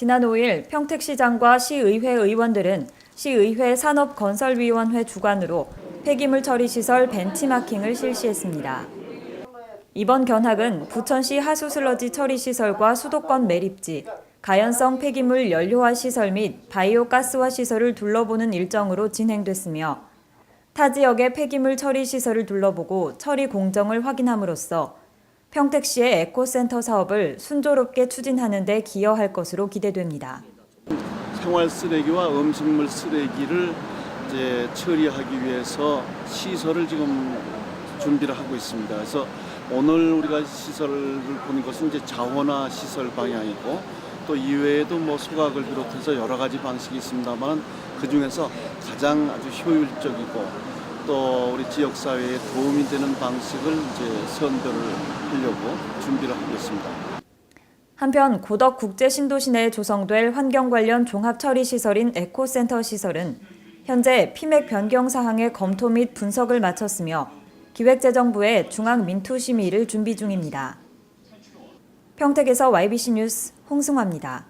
지난 5일 평택시장과 시의회 의원들은 시의회 산업건설위원회 주관으로 폐기물 처리 시설 벤치마킹을 실시했습니다. 이번 견학은 부천시 하수슬러지 처리 시설과 수도권 매립지, 가연성 폐기물 연료화 시설 및 바이오 가스화 시설을 둘러보는 일정으로 진행됐으며 타 지역의 폐기물 처리 시설을 둘러보고 처리 공정을 확인함으로써 평택시의 에코센터 사업을 순조롭게 추진하는 데 기여할 것으로 기대됩니다. 생활 쓰레기와 음식물 쓰레기를 이제 처리하기 위해서 시설을 지금 준비를 하고 있습니다. 그래서 오늘 우리가 시설을 보는 것은 이제 자원화 시설 방향이고 또 이외에도 뭐 소각을 비롯해서 여러 가지 방식이 있습니다만 그 중에서 가장 아주 효율적이고 또 우리 지역 사회에 도움이 되는 방식을 이제 선별을 하려고 준비를 하고 있습니다. 한편 고덕 국제 신도시 내에 조성될 환경 관련 종합 처리 시설인 에코센터 시설은 현재 피맥 변경 사항의 검토 및 분석을 마쳤으며 기획재정부에 중앙 민투 심의를 준비 중입니다. 평택에서 YBC 뉴스 홍승화입니다.